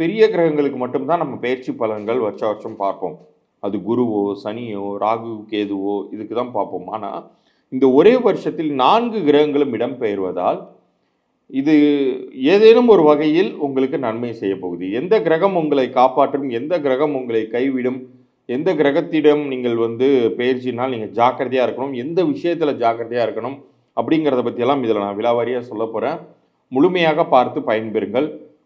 பெரிய கிரகங்களுக்கு மட்டும்தான் நம்ம பயிற்சி பலன்கள் வருஷ வருஷம் பார்ப்போம். அது குருவோ சனியோ ராகு கேதுவோ இதுக்கு தான் பார்ப்போம். ஆனால் இந்த ஒரே வருஷத்தில் நான்கு கிரகங்களும் இடம்பெயர்வதால் இது ஏதேனும் ஒரு வகையில் உங்களுக்கு நன்மை செய்ய போகுது. எந்த கிரகம் உங்களை காப்பாற்றும் எந்த கிரகம் உங்களை கைவிடும் எந்த கிரகத்திடம் நீங்கள் வந்து பயிற்சினால் நீங்கள் ஜாக்கிரதையாக இருக்கணும் எந்த விஷயத்தில் ஜாக்கிரதையாக இருக்கணும் அப்படிங்கிறத பற்றியெல்லாம் இதில் நான் விலாவாரியாக சொல்ல போகிறேன் முழுமையாக பார்த்து பயன்பெறுங்கள்.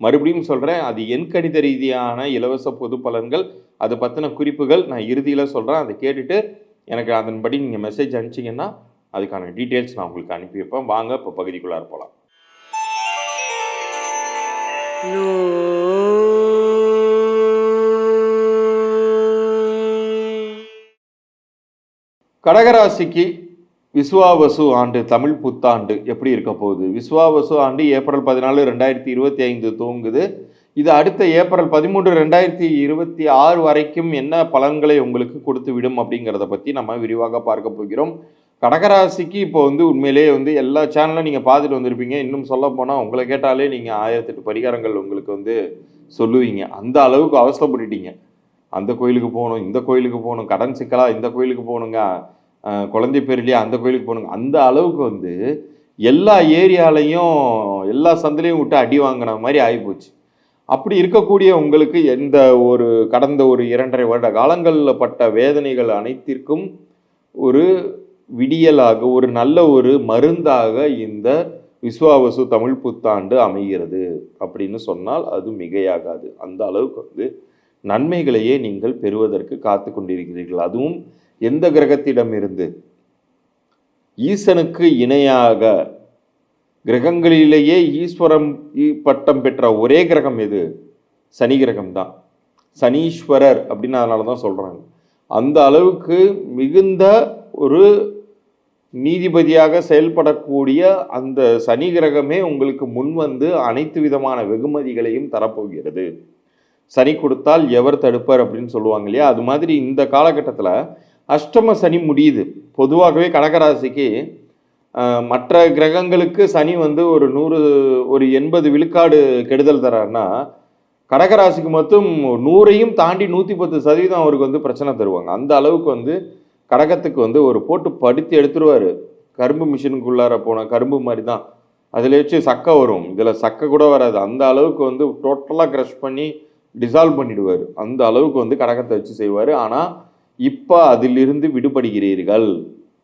மறுபடியும் சொல்கிறேன் அது என் கணித ரீதியான இலவச பொது பலன்கள். அதை பற்றின குறிப்புகள் நான் இறுதியில் சொல்கிறேன் அதை கேட்டுட்டு எனக்கு அதன்படி நீங்கள் மெசேஜ் அனுப்பிச்சிங்கன்னா அதுக்கான டீட்டெயில்ஸ் நான் உங்களுக்கு அனுப்பி வைப்பேன். வாங்க இப்போ பகுதிக்குள்ளார போகலாம் கடகராசிக்கு விஸ்வாவசு ஆண்டு தமிழ் புத்தாண்டு எப்படி இருக்க போகுது? விஸ்வாவசு ஆண்டு ஏப்ரல் பதினாலு ரெண்டாயிரத்தி இருபத்தி ஐந்து துவங்குது. இது அடுத்த ஏப்ரல் பதிமூன்று ரெண்டாயிரத்தி இருபத்தி ஆறு வரைக்கும் என்ன பலன்களை உங்களுக்கு கொடுத்து விடும் அப்படிங்கிறத பற்றி நம்ம விரிவாக பார்க்க போகிறோம். கடகராசிக்கு இப்போ வந்து உண்மையிலேயே வந்து எல்லா சேனலும் நீங்கள் பார்த்துட்டு வந்திருப்பீங்க. இன்னும் சொல்ல போனால் உங்களை கேட்டாலே நீங்கள் ஆயிரத்தெட்டு பரிகாரங்கள் உங்களுக்கு வந்து சொல்லுவீங்க. அந்த அளவுக்கு அவசரப்பட்டுட்டீங்க. அந்த கோயிலுக்கு போகணும் இந்த கோயிலுக்கு போகணும் கடன் சிக்கலாக இந்த கோயிலுக்கு போகணுங்க. குழந்தை பேர் இல்லையா அந்த கோயிலுக்கு போகணுங்க. அந்த அளவுக்கு வந்து எல்லா ஏரியாலையும் எல்லா சந்திலையும் விட்டு அடி வாங்கின மாதிரி ஆகிப்போச்சு. அப்படி இருக்கக்கூடிய உங்களுக்கு எந்த ஒரு கடந்த ஒரு இரண்டரை வருட காலங்களில் பட்ட வேதனைகள் அனைத்திற்கும் ஒரு விடியலாக ஒரு நல்ல ஒரு மருந்தாக இந்த விஸ்வாவசு தமிழ் புத்தாண்டு அமைகிறது அப்படின்னு சொன்னால் அது மிகையாகாது. அந்த அளவுக்கு வந்து நன்மைகளையே நீங்கள் பெறுவதற்கு காத்து கொண்டிருக்கிறீர்கள். அதுவும் எந்த கிரகத்திடமிருந்து? ஈசனுக்கு இணையாக கிரகங்களிலேயே ஈஸ்வரம் ஈ- பட்டம் பெற்ற ஒரே கிரகம் எது? சனி கிரகம் தான் சனீஸ்வரர் அப்படின்னு அதனால தான் சொல்கிறாங்க அந்த அளவுக்கு மிகுந்த ஒரு நீதிபதியாக செயல்படக்கூடிய அந்த சனி கிரகமே உங்களுக்கு முன் வந்து அனைத்து விதமான வெகுமதிகளையும் தரப்போகிறது. சனி கொடுத்தால் எவர் தடுப்பார் அப்படின்னு சொல்லுவாங்க இல்லையா? அது மாதிரி இந்த காலகட்டத்தில் அஷ்டம சனி முடியுது. பொதுவாகவே கடகராசிக்கு மற்ற கிரகங்களுக்கு சனி வந்து ஒரு நூறு ஒரு எண்பது விழுக்காடு கெடுதல் தராருன்னா கடகராசிக்கு மட்டும் நூறையும் தாண்டி நூற்றி பத்து சதவீதம் அவருக்கு வந்து பிரச்சனை தருவாங்க. அந்த அளவுக்கு வந்து கடகத்துக்கு வந்து ஒரு போட்டு படுத்து எடுத்துருவாரு. கரும்பு மிஷினுக்குள்ளார போன கரும்பு மாதிரி தான் அதில் வச்சு சக்கை வரும். இதில் சக்கை கூட வராது. அந்த அளவுக்கு வந்து டோட்டலாக க்ரஷ் பண்ணி டிசால்வ் பண்ணிடுவார். அந்த அளவுக்கு வந்து கடகத்தை வச்சு செய்வார். ஆனால் இப்போ அதிலிருந்து விடுபடுகிறீர்கள்.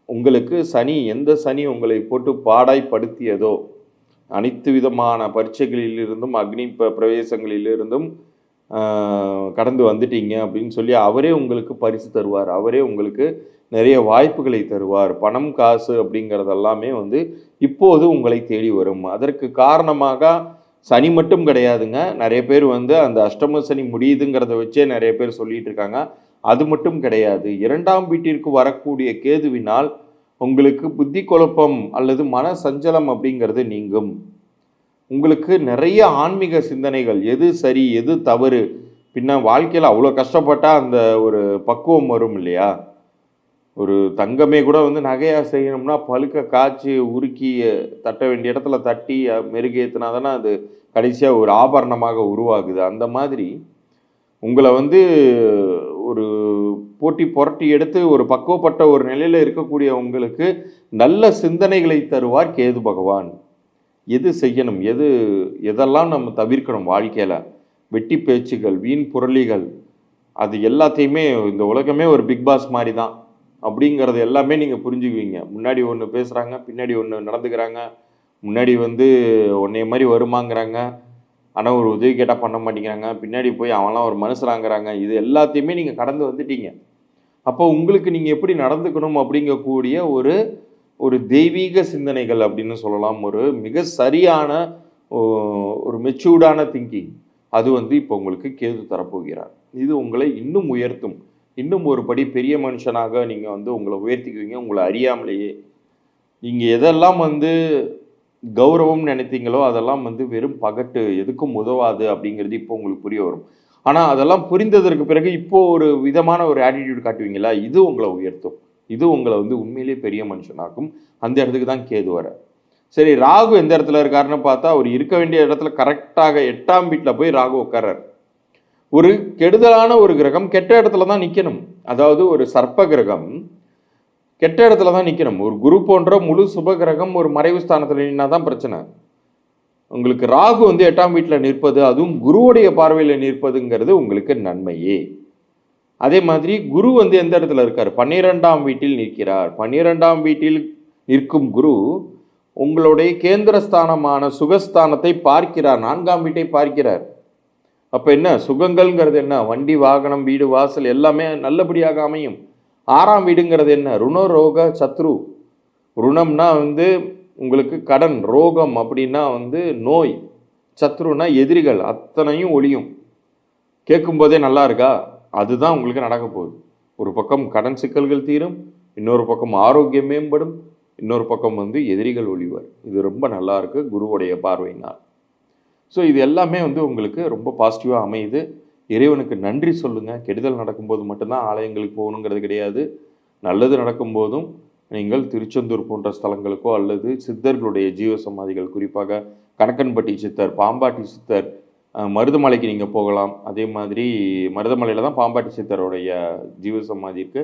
உங்களுக்கு சனி எந்த சனி உங்களை போட்டு பாடாய்ப்படுத்தியதோ அனைத்து விதமான பரீட்சைகளிலிருந்தும் அக்னி ப பிரவேசங்களிலிருந்தும் கடந்து வந்துட்டீங்க அப்படின்னு சொல்லி அவரே உங்களுக்கு பரிசு தருவார். அவரே உங்களுக்கு நிறைய வாய்ப்புகளை தருவார். பணம் காசு அப்படிங்கிறதெல்லாமே வந்து இப்போது உங்களை தேடி வரும். அதற்கு காரணமாக சனி மட்டும் கிடையாதுங்க. நிறைய பேர் வந்து அந்த அஷ்டம சனி முடியுதுங்கிறத வச்சே நிறைய பேர் சொல்லிட்டு இருக்காங்க. அது மட்டும் கிடையாது. இரண்டாம் வீட்டிற்கு வரக்கூடிய கேதுவினால் உங்களுக்கு புத்தி குழப்பம் அல்லது மன சஞ்சலம் அப்படிங்கிறது நீங்கும். உங்களுக்கு நிறைய ஆன்மீக சிந்தனைகள் எது சரி எது தவறு பின்ன வாழ்க்கையில் அவ்வளோ கஷ்டப்பட்டால் அந்த ஒரு பக்குவம் வரும் இல்லையா? ஒரு தங்கமே கூட வந்து நகையாக செய்யணும்னா பழுக்க காய்ச்சி உருக்கி தட்ட வேண்டிய இடத்துல தட்டி மெருகேற்றினா தானே அது கடைசியாக ஒரு ஆபரணமாக உருவாகுது. அந்த மாதிரி உங்களை வந்து ஒரு போட்டி புரட்டி எடுத்து ஒரு பக்குவப்பட்ட ஒரு நிலையில் இருக்கக்கூடிய உங்களுக்கு நல்ல சிந்தனைகளை தருவார் கேது பகவான். எது செய்யணும்? எது எதெல்லாம் நம்ம தவிர்க்கணும் வாழ்க்கையில்? வெட்டி பேச்சுகள் வீண் புரளிகள் அது எல்லாத்தையுமே இந்த உலகமே ஒரு பிக் பாஸ் மாதிரி தான் அப்படிங்கிறது எல்லாமே நீங்கள் புரிஞ்சுக்குவீங்க. முன்னாடி ஒன்று பேசுகிறாங்க பின்னாடி ஒன்று நடந்துக்கிறாங்க முன்னாடி வந்து உன்னைய மாதிரி வருமாங்கிறாங்க ஆனால் ஒரு உதவி கேட்டால் பண்ண மாட்டேங்கிறாங்க. பின்னாடி போய் அவன்லாம் ஒரு மனுஷராங்கிறாங்க. இது எல்லாத்தையுமே நீங்கள் கடந்து வந்துட்டீங்க. அப்போ உங்களுக்கு நீங்கள் எப்படி நடந்துக்கணும் அப்படிங்கக்கூடிய ஒரு ஒரு தெய்வீக சிந்தனைகள் அப்படின்னு சொல்லலாம். ஒரு மிக சரியான ஒரு மெச்சூர்டான திங்கிங் அது வந்து இப்போ உங்களுக்கு கேது தரப்போகிறார். இது உங்களை இன்னும் உயர்த்தும். இன்னும் ஒரு படி பெரிய மனுஷனாக நீங்கள் வந்து உங்களை உயர்த்திக்குவீங்க. உங்களை அறியாமலேயே. நீங்கள் எதெல்லாம் வந்து கௌரவம் நினைத்தீங்களோ அதெல்லாம் வந்து வெறும் பகட்டு எதுக்கும் உதவாது அப்படிங்கிறது இப்போ உங்களுக்கு புரிய வரும். ஆனால் அதெல்லாம் புரிந்ததற்கு பிறகு இப்போ ஒரு விதமான ஒரு ஆட்டிடியூட் காட்டுவீங்களா இது உங்களை உயர்த்தும். இது உங்களை வந்து உண்மையிலேயே பெரிய மனுஷனாக்கும். அந்த இடத்துக்கு தான் கேது வர. சரி ராகு எந்த இடத்துல இருக்காருன்னு பார்த்தா அவர் இருக்க வேண்டிய இடத்துல கரெக்டாக எட்டாம் வீட்டில் போய் ராகு உட்கார்றார். ஒரு கெடுதலான ஒரு கிரகம் கெட்ட இடத்துல தான் நிற்கணும் அதாவது ஒரு சர்ப்ப கிரகம் கெட்ட இடத்துல தான் நிற்கணும் ஒரு குரு போன்ற முழு சுப கிரகம் ஒரு மறைவு ஸ்தானத்தில் நின்னா தான் பிரச்சனை. உங்களுக்கு ராகு வந்து எட்டாம் வீட்டில் நிற்பது அதுவும் குருவுடைய பார்வையில் நிற்பதுங்கிறது உங்களுக்கு நன்மையே. அதே மாதிரி குரு வந்து எந்த இடத்துல இருக்கார்? பன்னிரெண்டாம் வீட்டில் நிற்கிறார். பன்னிரெண்டாம் வீட்டில் நிற்கும் குரு உங்களுடைய கேந்திரஸ்தானமான சுகஸ்தானத்தை பார்க்கிறார். நான்காம் வீட்டை பார்க்கிறார். அப்போ என்ன? சுகங்கள்ங்கிறது என்ன? வண்டி வாகனம் வீடு வாசல் எல்லாமே நல்லபடியாக அமையும். ஆறாம் வீடுங்கிறது என்ன? ருணரோக சத்ரு. ருணம்னா வந்து உங்களுக்கு கடன் ரோகம் அப்படின்னா வந்து நோய். சத்ருனா எதிரிகள் அத்தனையும் ஒழியும் கேட்கும்போதே நல்லா இருக்கா? அதுதான் உங்களுக்கு நடக்க போகுது. ஒரு பக்கம் கடன் சிக்கல்கள் தீரும் இன்னொரு பக்கம் ஆரோக்கியம் மேம்படும் இன்னொரு பக்கம் வந்து எதிரிகள் ஒழிவர் இது ரொம்ப நல்லா இருக்குது குருவுடைய பார்வையினால். ஸோ இது எல்லாமே வந்து உங்களுக்கு ரொம்ப பாசிட்டிவாக அமையுது. இறைவனுக்கு நன்றி சொல்லுங்கள் கெடுதல் நடக்கும்போது மட்டும்தான் ஆலயங்களுக்கு போகணுங்கிறது கிடையாது. நல்லது நடக்கும்போதும் நீங்கள் திருச்செந்தூர் போன்ற ஸ்தலங்களுக்கோ அல்லது சித்தர்களுடைய ஜீவ சமாதிகள் குறிப்பாக கணக்கன்பட்டி சித்தர் பாம்பாட்டி சித்தர் மருதமலைக்கு நீங்கள் போகலாம். அதே மாதிரி மருதமலையில் தான் பாம்பாட்டி சித்தருடைய ஜீவ சமாதி இருக்கு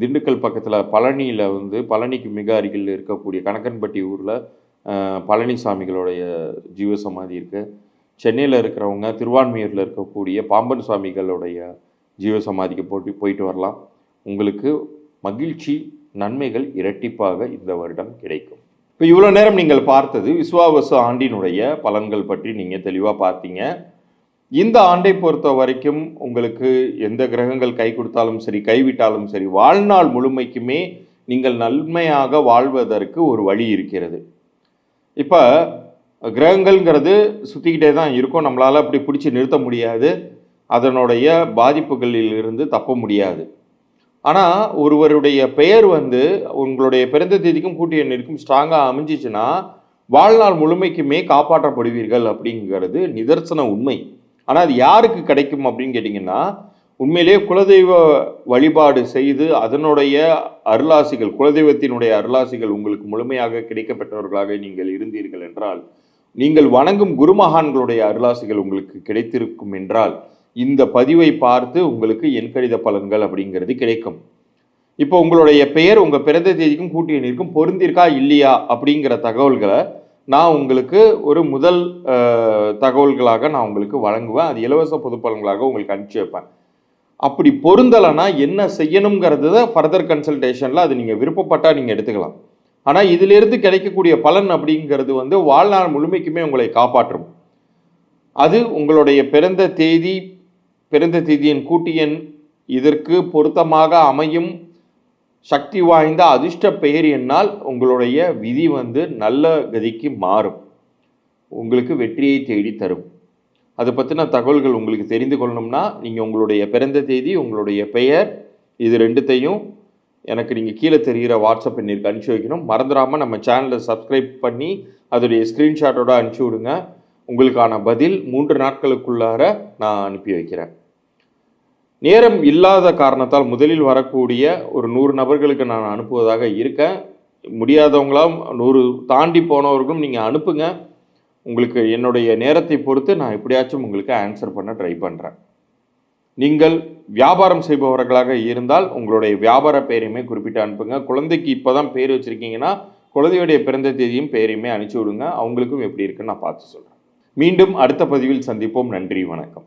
திண்டுக்கல் பக்கத்தில் பழனியில் வந்து பழனிக்கு மிக அருகில் இருக்கக்கூடிய கணக்கன்பட்டி ஊரில் பழனிசாமிகளுடைய ஜீவ சமாதி இருக்குது சென்னையில் இருக்கிறவங்க திருவான்மையூரில் இருக்கக்கூடிய பாம்பன் சுவாமிகளுடைய ஜீவசமாதிக்கு போட்டு போயிட்டு வரலாம். உங்களுக்கு மகிழ்ச்சி நன்மைகள் இரட்டிப்பாக இந்த வருடம் கிடைக்கும். இப்போ இவ்வளோ நேரம் நீங்கள் பார்த்தது விஸ்வாவச ஆண்டினுடைய பலன்கள் பற்றி நீங்கள் தெளிவாக பார்த்தீங்க. இந்த ஆண்டை பொறுத்த வரைக்கும் உங்களுக்கு எந்த கிரகங்கள் கை கொடுத்தாலும் சரி கைவிட்டாலும் சரி வாழ்நாள் முழுமைக்குமே நீங்கள் நன்மையாக வாழ்வதற்கு ஒரு வழி இருக்கிறது. இப்போ கிரகங்கள்ங்கிறது சுற்றிக்கிட்டே தான் இருக்கும். நம்மளால் அப்படி பிடிச்சி நிறுத்த முடியாது. அதனுடைய பாதிப்புகளில் இருந்து தப்ப முடியாது. ஆனால் ஒருவருடைய பெயர் வந்து உங்களுடைய பிறந்த தேதிக்கும் கூட்டிய எண்ணிற்கும் ஸ்ட்ராங்காக அமைஞ்சிச்சுன்னா வாழ்நாள் முழுமைக்குமே காப்பாற்றப்படுவீர்கள் அப்படிங்கிறது நிதர்சன உண்மை. ஆனால் அது யாருக்கு கிடைக்கும் அப்படின்னு கேட்டிங்கன்னா உண்மையிலேயே குலதெய்வ வழிபாடு செய்து அதனுடைய அருளாசிகள் குலதெய்வத்தினுடைய அருளாசிகள் உங்களுக்கு முழுமையாக கிடைக்கப்பட்டவர்களாக நீங்கள் இருந்தீர்கள் என்றால் நீங்கள் வணங்கும் குருமகான்களுடைய அருளாசிகள் உங்களுக்கு கிடைத்திருக்கும் என்றால் இந்த பதிவை பார்த்து உங்களுக்கு என் கடித பலன்கள் அப்படிங்கிறது கிடைக்கும். இப்போ உங்களுடைய பெயர் உங்கள் பிறந்த தேதிக்கும் கூட்டிய பொருந்திருக்கா இல்லையா அப்படிங்கிற தகவல்களை நான் உங்களுக்கு ஒரு முதல் தகவல்களாக நான் உங்களுக்கு வழங்குவேன். அது இலவச பொது பலன்களாக உங்களுக்கு அனுப்பிச்சி வைப்பேன். அப்படி பொருந்தலைன்னா என்ன செய்யணுங்கிறத ஃபர்தர் கன்சல்டேஷனில் அது நீங்கள் விருப்பப்பட்டால் நீங்கள் எடுத்துக்கலாம். ஆனால் இதிலிருந்து கிடைக்கக்கூடிய பலன் அப்படிங்கிறது வந்து வாழ்நாள் முழுமைக்குமே உங்களை காப்பாற்றும். அது உங்களுடைய பிறந்த தேதி பிறந்த தேதியின் கூட்டு எண் இதற்கு பொருத்தமாக அமையும் சக்தி வாய்ந்த அதிர்ஷ்ட பெயர் என்னால் உங்களுடைய விதி வந்து நல்ல கதிக்கு மாறும். உங்களுக்கு வெற்றியை தேடி தரும். அதை பற்றின தகவல்கள் உங்களுக்கு தெரிந்து கொள்ளணும்னா நீங்கள் உங்களுடைய பிறந்த தேதி உங்களுடைய பெயர் இது ரெண்டுத்தையும் எனக்கு நீங்கள் கீழே தெரிகிற வாட்ஸ்அப் எண்ணிற்கு அனுப்பிச்சி வைக்கணும். மறந்துடாமல் நம்ம சேனலை சப்ஸ்கிரைப் பண்ணி அதோடைய ஸ்க்ரீன்ஷாட்டோட அனுப்பிச்சி விடுங்க. உங்களுக்கான பதில் மூன்று நாட்களுக்குள்ளார நான் அனுப்பி வைக்கிறேன். நேரம் இல்லாத காரணத்தால் முதலில் வரக்கூடிய ஒரு நூறு நபர்களுக்கு நான் அனுப்புவதாக இருக்கேன். முடியாதவங்களாம் நூறு தாண்டி போனவர்களும் நீங்கள் அனுப்புங்க. உங்களுக்கு என்னுடைய நேரத்தை பொறுத்து நான் எப்படியாச்சும் உங்களுக்கு ஆன்சர் பண்ண ட்ரை பண்ணுறேன் நீங்கள் வியாபாரம் செய்பவர்களாக இருந்தால் உங்களுடைய வியாபார பெயரையுமே குறிப்பிட்டு அனுப்புங்க. குழந்தைக்கு இப்போ தான் பேர் வச்சுருக்கீங்கன்னா குழந்தையுடைய பிறந்த தேதியும் பெயரையுமே அனுப்பிச்சி விடுங்க. அவங்களுக்கும் எப்படி இருக்குன்னு நான் பார்த்து சொல்கிறேன் மீண்டும் அடுத்த பதிவில் சந்திப்போம். நன்றி வணக்கம்.